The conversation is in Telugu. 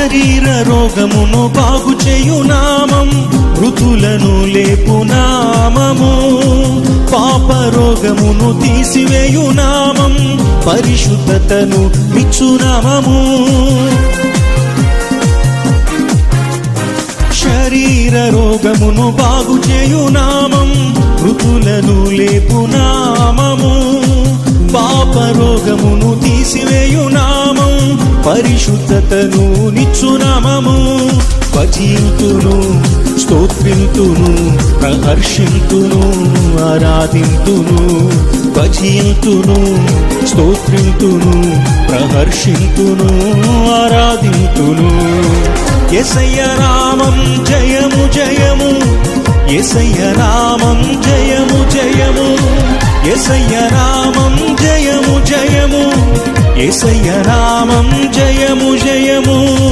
శరీర రోగమును బాగు చేయు నామం. మృతులను లేపు నామము. పాప రోగమును తీసివేయు నామం. పరిశుద్ధతను ఇచ్చునామము శరీర రోగమును బాగు చేయు నామం. మృతులను లేపు నామము. పాప రోగమును తీసివేయు నామం. పరిశుద్ధతను నిచ్చునామము. భజింతును స్తోత్రింతును ప్రహర్షింతును ఆరాధింతును. భజింతును స్తోత్రింతును ప్రహర్షింతును ఆరాధింతును. ఎసయ్య రామం జయము జయము. ఎసయ్య రామం జయము జయము. ఎసయ్య రామం జయ ఏసయ్య ఎసయ్య నామం జయము జయము.